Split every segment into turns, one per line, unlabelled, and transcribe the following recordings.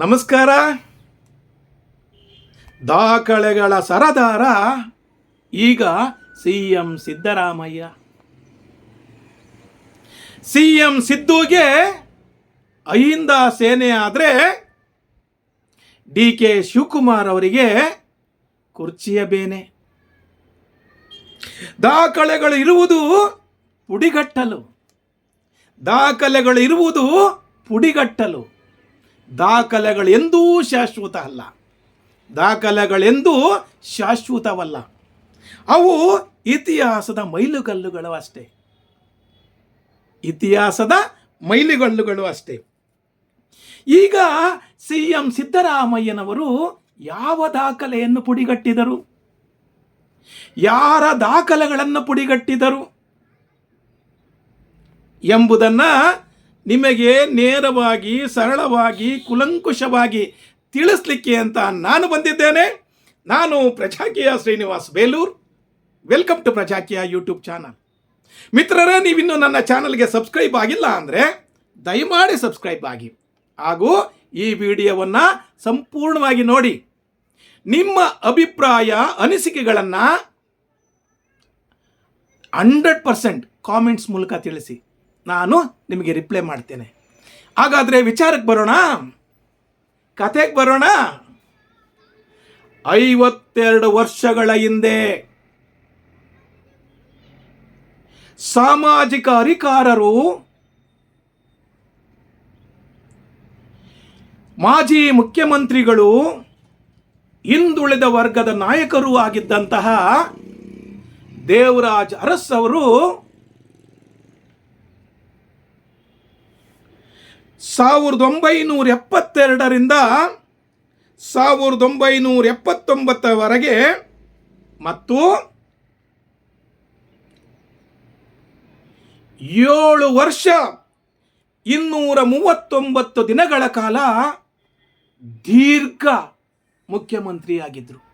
ನಮಸ್ಕಾರ. ದಾಖಲೆಗಳ ಸರದಾರ ಈಗ C M Siddaramaiah. C M ಸಿದ್ದುಗೆ Ahinda ಸೇನೆ ಆದರೆ ಡಿ ಕೆ ಶಿವಕುಮಾರ್ ಅವರಿಗೆ ಕುರ್ಚಿಯ ಬೇನೆ. ದಾಖಲೆಗಳು ಇರುವುದು ಪುಡಿಗಟ್ಟಲು. ದಾಖಲೆಗಳು ಇರುವುದು ಪುಡಿಗಟ್ಟಲು. ದಾಖಲೆಗಳು ಎಂದೂ ಶಾಶ್ವತ ಅಲ್ಲ ದಾಖಲೆಗಳೆಂದೂ ಶಾಶ್ವತವಲ್ಲ. ಅವು ಇತಿಹಾಸದ ಮೈಲುಗಲ್ಲುಗಳು ಅಷ್ಟೇ. ಇತಿಹಾಸದ ಮೈಲುಗಲ್ಲುಗಳು ಅಷ್ಟೇ. ಈಗ ಸಿ ಎಂ ಸಿದ್ದರಾಮಯ್ಯನವರು ಯಾವ ದಾಖಲೆಯನ್ನು ಪುಡಿಗಟ್ಟಿದರು? ಯಾರ ದಾಖಲೆಗಳನ್ನು ಪುಡಿಗಟ್ಟಿದರು? ಎಂಬುದನ್ನು ನಿಮಗೆ ನೇರವಾಗಿ, ಸರಳವಾಗಿ, ಕುಲಂಕುಷವಾಗಿ ತಿಳಿಸ್ಲಿಕ್ಕೆ ಅಂತ ನಾನು ಬಂದಿದ್ದೇನೆ. ನಾನು Prajakeeya Srinivas Belur. Welcome to Prajakeeya YouTube channel ಮಿತ್ರರೇ, ನೀವಿನ್ನು ನನ್ನ ಚಾನಲ್ಗೆ ಸಬ್ಸ್ಕ್ರೈಬ್ ಆಗಿಲ್ಲ ಅಂದರೆ ದಯಮಾಡಿ ಸಬ್ಸ್ಕ್ರೈಬ್ ಆಗಿ. ಹಾಗೂ ಈ ವಿಡಿಯೋವನ್ನು ಸಂಪೂರ್ಣವಾಗಿ ನೋಡಿ. ನಿಮ್ಮ ಅಭಿಪ್ರಾಯ, ಅನಿಸಿಕೆಗಳನ್ನು ಹಂಡ್ರೆಡ್ ಪರ್ಸೆಂಟ್ ಕಾಮೆಂಟ್ಸ್ ಮೂಲಕ ತಿಳಿಸಿ. ನಾನು ನಿಮಗೆ ರಿಪ್ಲೈ ಮಾಡ್ತೇನೆ. ಹಾಗಾದರೆ ವಿಚಾರಕ್ಕೆ ಬರೋಣ? ಕತೆಗೆ ಬರೋಣ? ಐವತ್ತೆರಡು ವರ್ಷಗಳ ಹಿಂದೆ ಸಾಮಾಜಿಕ ಅಧಿಕಾರರು ಮಾಜಿ ಮುಖ್ಯಮಂತ್ರಿಗಳು ಹಿಂದುಳಿದ ವರ್ಗದ ನಾಯಕರೂ ಆಗಿದ್ದಂತಹ ದೇವರಾಜ್ ಅರಸ್ ಅವರು ಸಾವಿರದ ಒಂಬೈನೂರ ಎಪ್ಪತ್ತೆರಡರಿಂದ ಸಾವಿರದ ಒಂಬೈನೂರ ಎಪ್ಪತ್ತೊಂಬತ್ತರವರೆಗೆ ಮತ್ತು ಏಳು ವರ್ಷ ಇನ್ನೂರ ಮೂವತ್ತೊಂಬತ್ತು ದಿನಗಳ ಕಾಲ ದೀರ್ಘ ಮುಖ್ಯಮಂತ್ರಿಯಾಗಿದ್ದರು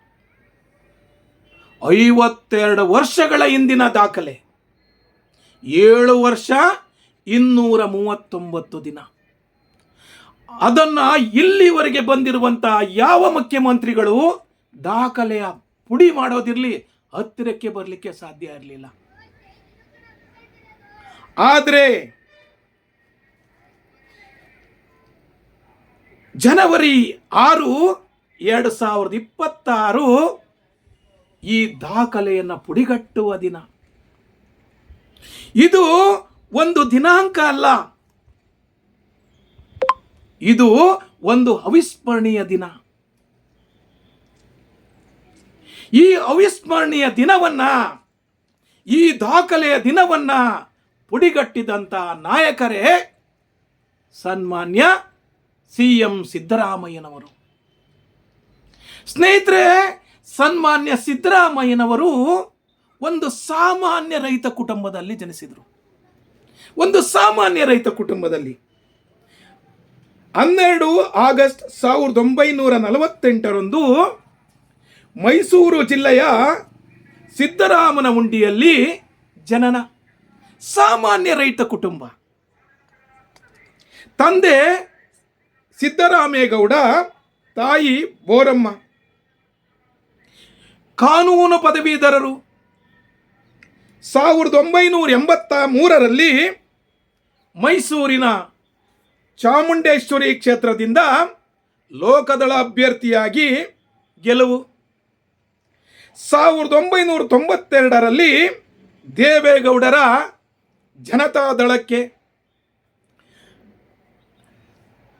ಐವತ್ತೆರಡು ವರ್ಷಗಳ ಹಿಂದಿನ ದಾಖಲೆ. ಏಳು ವರ್ಷ ಇನ್ನೂರ ಮೂವತ್ತೊಂಬತ್ತು ದಿನ. ಅದನ್ನು ಇಲ್ಲಿವರೆಗೆ ಬಂದಿರುವಂತಹ ಯಾವ ಮುಖ್ಯಮಂತ್ರಿಗಳು ದಾಖಲೆಯ ಪುಡಿ ಮಾಡೋದಿರಲಿ, ಹತ್ತಿರಕ್ಕೆ ಬರಲಿಕ್ಕೆ ಸಾಧ್ಯ ಇರಲಿಲ್ಲ. ಆದರೆ ಜನವರಿ ಆರು ಎರಡು ಸಾವಿರದ ಇಪ್ಪತ್ತಾರು ಈ ದಾಖಲೆಯನ್ನು ಪುಡಿಗಟ್ಟುವ ದಿನ. ಇದು ಒಂದು ದಿನಾಂಕ ಅಲ್ಲ. ಇದು ಒಂದು ಅವಿಸ್ಮರಣೀಯ ದಿನ. ಈ ಅವಿಸ್ಮರಣೀಯ ದಿನವನ್ನ, ಈ ದಾಖಲೆಯ ದಿನವನ್ನ ಪುಡಿಗಟ್ಟಿದಂಥ ನಾಯಕರೇ ಸನ್ಮಾನ್ಯ ಸಿ ಎಂ ಸಿದ್ದರಾಮಯ್ಯನವರು. ಸ್ನೇಹಿತರೆ, ಸನ್ಮಾನ್ಯ ಸಿದ್ದರಾಮಯ್ಯನವರು ಒಂದು ಸಾಮಾನ್ಯ ರೈತ ಕುಟುಂಬದಲ್ಲಿ ಜನಿಸಿದರು. ಒಂದು ಸಾಮಾನ್ಯ ರೈತ ಕುಟುಂಬದಲ್ಲಿ. ಹನ್ನೆರಡು ಆಗಸ್ಟ್ ಸಾವಿರದ ಒಂಬೈನೂರ ನಲವತ್ತೆಂಟರಂದು ಮೈಸೂರು ಜಿಲ್ಲೆಯ ಸಿದ್ದರಾಮನ ಉಂಡಿಯಲ್ಲಿ ಜನನ. ಸಾಮಾನ್ಯ ರೈತ ಕುಟುಂಬ. ತಂದೆ ಸಿದ್ದರಾಮೇಗೌಡ, ತಾಯಿ ಬೋರಮ್ಮ. ಕಾನೂನು ಪದವೀಧರರು. ಸಾವಿರದ ಒಂಬೈನೂರ ಎಂಬತ್ತ ಮೂರರಲ್ಲಿ ಮೈಸೂರಿನ ಚಾಮುಂಡೇಶ್ವರಿ ಕ್ಷೇತ್ರದಿಂದ ಲೋಕದಳ ಅಭ್ಯರ್ಥಿಯಾಗಿ ಗೆಲುವು. ಸಾವಿರದ ಒಂಬೈನೂರ ತೊಂಬತ್ತೆರಡರಲ್ಲಿ ದೇವೇಗೌಡರ ಜನತಾದಳಕ್ಕೆ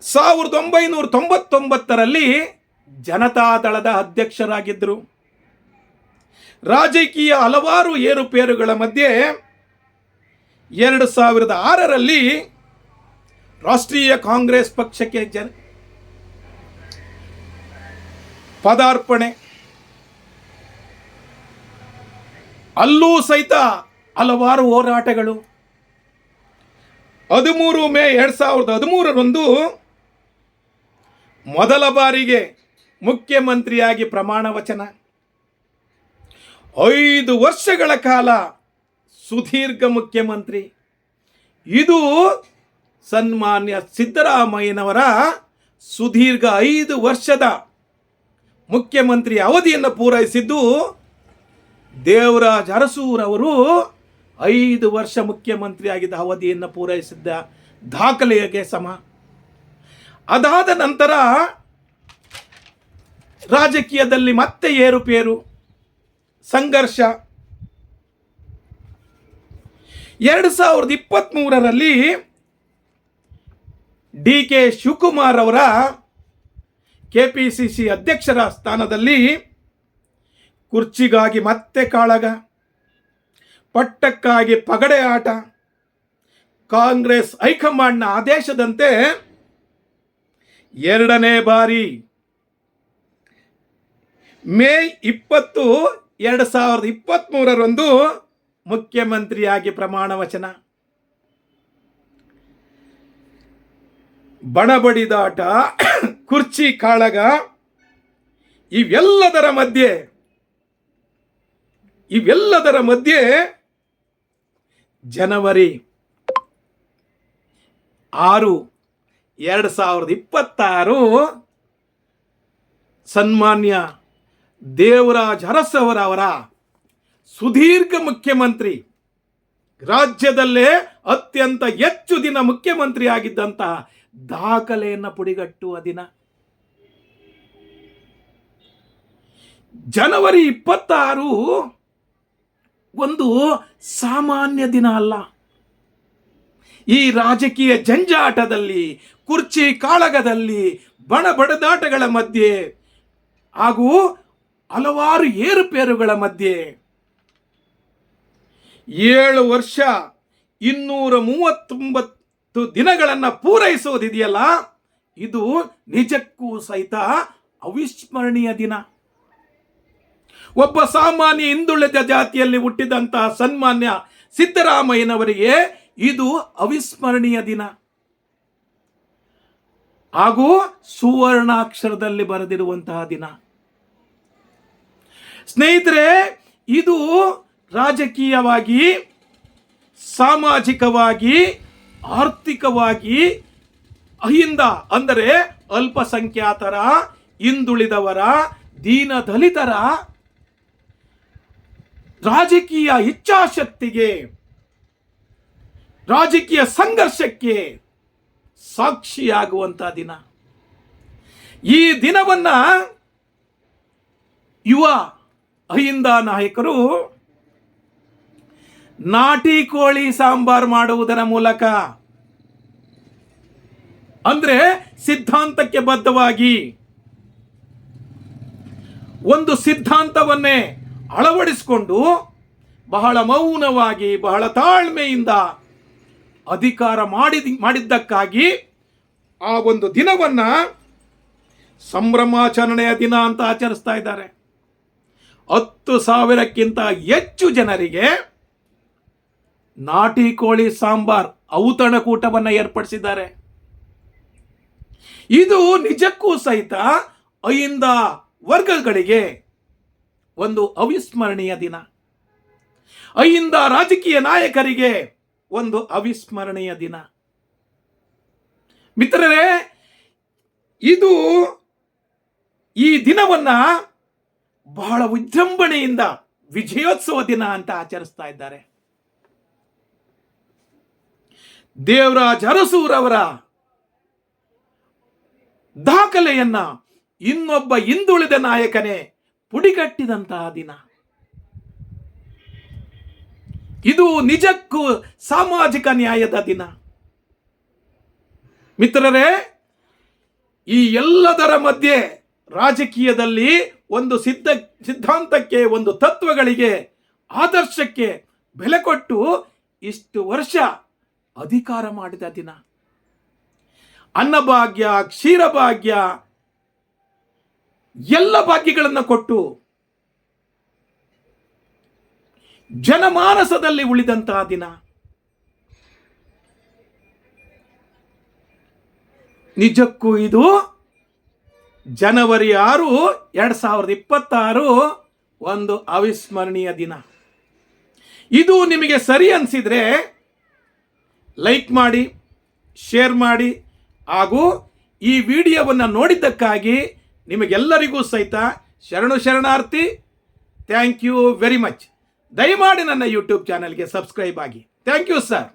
ಸಾವಿರದ ಒಂಬೈನೂರ ತೊಂಬತ್ತೊಂಬತ್ತರಲ್ಲಿ ಜನತಾದಳದ ಅಧ್ಯಕ್ಷರಾಗಿದ್ದರು. ರಾಜಕೀಯ ಹಲವಾರು ಏರುಪೇರುಗಳ ಮಧ್ಯೆ ಎರಡು ಸಾವಿರದ ಆರರಲ್ಲಿ ರಾಷ್ಟ್ರೀಯ ಕಾಂಗ್ರೆಸ್ ಪಕ್ಷಕ್ಕೆ ಜನ ಪದಾರ್ಪಣೆ. ಅಲ್ಲೂ ಸಹಿತ ಹಲವಾರು ಹೋರಾಟಗಳು. ಹದಿಮೂರು ಮೇ ಎರಡು ಸಾವಿರದ ಹದಿಮೂರರಂದು ಮೊದಲ ಬಾರಿಗೆ ಮುಖ್ಯಮಂತ್ರಿಯಾಗಿ ಪ್ರಮಾಣ ವಚನ. ಐದು ವರ್ಷಗಳ ಕಾಲ ಸುದೀರ್ಘ ಮುಖ್ಯಮಂತ್ರಿ. ಇದು ಸನ್ಮಾನ್ಯ ಸಿದ್ದರಾಮಯ್ಯನವರ ಸುದೀರ್ಘ ಐದು ವರ್ಷದ ಮುಖ್ಯಮಂತ್ರಿ ಅವಧಿಯನ್ನು ಪೂರೈಸಿದ್ದು ದೇವರಾಜ್ ಅರಸೂರವರು ಐದು ವರ್ಷ ಮುಖ್ಯಮಂತ್ರಿಯಾಗಿದ್ದ ಅವಧಿಯನ್ನು ಪೂರೈಸಿದ್ದ ದಾಖಲೆಗೆ ಸಮ. ಅದಾದ ನಂತರ ರಾಜಕೀಯದಲ್ಲಿ ಮತ್ತೆ ಏರುಪೇರು, ಸಂಘರ್ಷ. ಎರಡು ಸಾವಿರದ ಇಪ್ಪತ್ತ್ಮೂರರಲ್ಲಿ ಡಿ ಕೆ ಶಿವಕುಮಾರ್ ಅವರ ಕೆ ಪಿ ಸಿ ಸಿ ಅಧ್ಯಕ್ಷರ ಸ್ಥಾನದಲ್ಲಿ ಕುರ್ಚಿಗಾಗಿ ಮತ್ತೆ ಕಾಳಗ, ಪಟ್ಟಕ್ಕಾಗಿ ಪಗಡೆ ಆಟ, ಕಾಂಗ್ರೆಸ್ ಹೈಕಮಾಂಡ್ನ ಆದೇಶದಂತೆ ಎರಡನೇ ಬಾರಿ ಮೇ ಇಪ್ಪತ್ತು, ಎರಡು ಸಾವಿರದ ಇಪ್ಪತ್ತ್ಮೂರರಂದು ಮುಖ್ಯಮಂತ್ರಿಯಾಗಿ ಪ್ರಮಾಣ ವಚನ ಬಣಬಡಿದಾಟ, ಕುರ್ಚಿ, ಕಾಳಗ, ಇವೆಲ್ಲದರ ಮಧ್ಯೆ ಇವೆಲ್ಲದರ ಮಧ್ಯೆ ಜನವರಿ ಆರು ಎರಡು ಸಾವಿರದ ಇಪ್ಪತ್ತಾರು ಸನ್ಮಾನ್ಯ ದೇವರಾಜ್ ಅರಸ್ ಅವರ ಅವರ ಸುದೀರ್ಘ ಮುಖ್ಯಮಂತ್ರಿ, ರಾಜ್ಯದಲ್ಲೇ ಅತ್ಯಂತ ಹೆಚ್ಚು ದಿನ ಮುಖ್ಯಮಂತ್ರಿ ಆಗಿದ್ದಂತಹ ದಾಖಲೆಯನ್ನು ಪುಡಿಗಟ್ಟುವ ದಿನ. ಜನವರಿ ಇಪ್ಪತ್ತಾರು ಒಂದು ಸಾಮಾನ್ಯ ದಿನ ಅಲ್ಲ. ಈ ರಾಜಕೀಯ ಜಂಜಾಟದಲ್ಲಿ, ಕುರ್ಚಿ ಕಾಳಗದಲ್ಲಿ, ಬಣ ಬಡದಾಟಗಳ ಮಧ್ಯೆ ಹಾಗೂ ಹಲವಾರು ಏರುಪೇರುಗಳ ಮಧ್ಯೆ ಏಳು ವರ್ಷ ಇನ್ನೂರ ಮೂವತ್ತೊಂಬತ್ತು ದಿನಗಳನ್ನು ಪೂರೈಸೋದಿದೆಯಲ್ಲ, ಇದು ನಿಜಕ್ಕೂ ಸಹಿತ ಅವಿಸ್ಮರಣೀಯ ದಿನ. ಒಬ್ಬ ಸಾಮಾನ್ಯ ಹಿಂದುಳಿದ ಜಾತಿಯಲ್ಲಿ ಹುಟ್ಟಿದಂತಹ ಸನ್ಮಾನ್ಯ ಸಿದ್ದರಾಮಯ್ಯನವರಿಗೆ ಇದು ಅವಿಸ್ಮರಣೀಯ ದಿನ. ಹಾಗೂ ಸುವರ್ಣಾಕ್ಷರದಲ್ಲಿ ಬರೆದಿರುವಂತಹ ದಿನ. ಸ್ನೇಹಿತರೆ, ಇದು ರಾಜಕೀಯವಾಗಿ, ಸಾಮಾಜಿಕವಾಗಿ ಆರ್ಥಿಕವಾಗಿ ಅಹಿಂದ ಅಂದರೆ ಅಲ್ಪಸಂಖ್ಯಾತರ, ಹಿಂದುಳಿದವರ ದೀನ ದಲಿತರ ರಾಜಕೀಯ ಇಚ್ಛಾಶಕ್ತಿಗೆ, ರಾಜಕೀಯ ಸಂಘರ್ಷಕ್ಕೆ ಸಾಕ್ಷಿಯಾಗುವಂಥ ದಿನ. ಈ ದಿನವನ್ನ ಯುವ ಅಹಿಂದ ನಾಯಕರು ನಾಟಿ ಕೋಳಿ ಸಾಂಬಾರ್ ಮಾಡುವುದರ ಮೂಲಕ. ಅಂದ್ರೆ ಸಿದ್ಧಾಂತಕ್ಕೆ ಬದ್ಧವಾಗಿ ಒಂದು ಸಿದ್ಧಾಂತವನ್ನೇ ಅಳವಡಿಸಿಕೊಂಡು ಬಹಳ ಮೌನವಾಗಿ, ಬಹಳ ತಾಳ್ಮೆಯಿಂದ ಅಧಿಕಾರ ಮಾಡಿದ, ಮಾಡಿದ್ದಕ್ಕಾಗಿ ಆ ಒಂದು ದಿನವನ್ನ ಸಂಭ್ರಮಾಚರಣೆಯ ದಿನ ಅಂತ ಆಚರಿಸ್ತಾ ಇದ್ದಾರೆ. ಹತ್ತು ಸಾವಿರಕ್ಕಿಂತ ಹೆಚ್ಚು ಜನರಿಗೆ ನಾಟಿ ಕೋಳಿ ಸಾಂಬಾರ್ ಔತಣಕೂಟವನ್ನು ಏರ್ಪಡಿಸಿದ್ದಾರೆ. ಇದು ನಿಜಕ್ಕೂ ಸಹಿತ ಅಹಿಂದ ವರ್ಗಗಳಿಗೆ ಒಂದು ಅವಿಸ್ಮರಣೀಯ ದಿನ. ಅಹಿಂದ ರಾಜಕೀಯ ನಾಯಕರಿಗೆ ಒಂದು ಅವಿಸ್ಮರಣೀಯ ದಿನ. ಮಿತ್ರರೇ, ಇದು ಈ ದಿನವನ್ನ ಬಹಳ ವಿಜೃಂಭಣೆಯಿಂದ ವಿಜಯೋತ್ಸವ ದಿನ ಅಂತ ಆಚರಿಸ್ತಾ ಇದ್ದಾರೆ. ದೇವರಾಜ್ ಅರಸೂರವರ ದಾಖಲೆಯನ್ನ ಇನ್ನೊಬ್ಬ ಹಿಂದುಳಿದ ನಾಯಕನೇ ಪುಡಿಗಟ್ಟಿದಂತಹ ದಿನ. ಇದು ನಿಜಕ್ಕೂ ಸಾಮಾಜಿಕ ನ್ಯಾಯದ ದಿನ. ಮಿತ್ರರೇ, ಈ ಎಲ್ಲದರ ಮಧ್ಯೆ ರಾಜಕೀಯದಲ್ಲಿ ಒಂದು ಸಿದ್ಧ, ಸಿದ್ಧಾಂತಕ್ಕೆ, ಒಂದು ತತ್ವಗಳಿಗೆ, ಆದರ್ಶಕ್ಕೆ ಬೆಲೆ ಕೊಟ್ಟು ಇಷ್ಟು ವರ್ಷ ಅಧಿಕಾರ ಮಾಡಿದ ದಿನ. ಅನ್ನಭಾಗ್ಯ, ಕ್ಷೀರಭಾಗ್ಯ, ಎಲ್ಲ ಭಾಗ್ಯಗಳನ್ನು ಕೊಟ್ಟು ಜನಮಾನಸದಲ್ಲಿ ಉಳಿದಂತಹ ದಿನ. ನಿಜಕ್ಕೂ ಇದು ಜನವರಿ ಆರು ಎರಡು ಸಾವಿರದ ಇಪ್ಪತ್ತಾರು ಒಂದು ಅವಿಸ್ಮರಣೀಯ ದಿನ. ಇದು ನಿಮಗೆ ಸರಿ ಅನಿಸಿದರೆ ಲೈಕ್ ಮಾಡಿ, ಶೇರ್ ಮಾಡಿ ಹಾಗೂ ಈ ವಿಡಿಯೋವನ್ನು ನೋಡಿದ್ದಕ್ಕಾಗಿ ನಿಮಗೆಲ್ಲರಿಗೂ ಸಹಿತ ಶರಣು ಶರಣಾರ್ಥಿ. ಥ್ಯಾಂಕ್ ಯು ವೆರಿ ಮಚ್ ದಯಮಾಡಿ ನನ್ನ ಯೂಟ್ಯೂಬ್ ಚಾನಲ್ಗೆ ಸಬ್ಸ್ಕ್ರೈಬ್ ಆಗಿ. Thank you sir